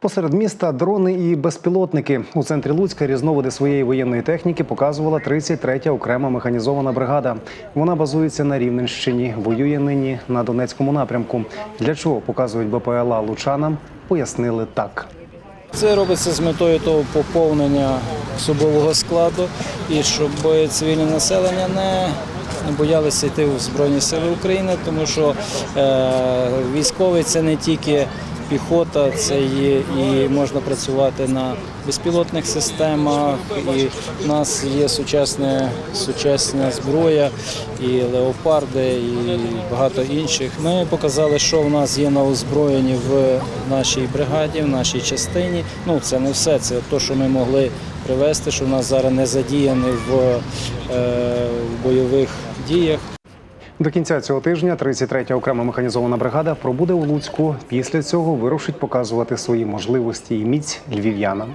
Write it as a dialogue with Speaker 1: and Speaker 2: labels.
Speaker 1: Посеред міста дрони і безпілотники. У центрі Луцька різновиди своєї воєнної техніки показувала 33-я окрема механізована бригада. Вона базується на Рівненщині, воює нині на Донецькому напрямку. Для чого показують БПЛА лучанам, пояснили так.
Speaker 2: Це робиться з метою того поповнення особового складу і щоб цивільне населення не, боялися йти в Збройні Сили України, тому що е, військовий це не тільки піхота, це є і можна працювати на безпілотних системах. І в нас є сучасне, сучасна зброя, і леопарди, і багато інших. Ми показали, що в нас є на озброєнні в нашій бригаді, в нашій частині. Ну це не все, це те, що ми могли привести, що в нас зараз не задіяні в, е, в бойових діях.
Speaker 1: До кінця цього тижня 33-я окрема механізована бригада пробуде у Луцьку. Після цього вирушить показувати свої можливості і міць львів'янам.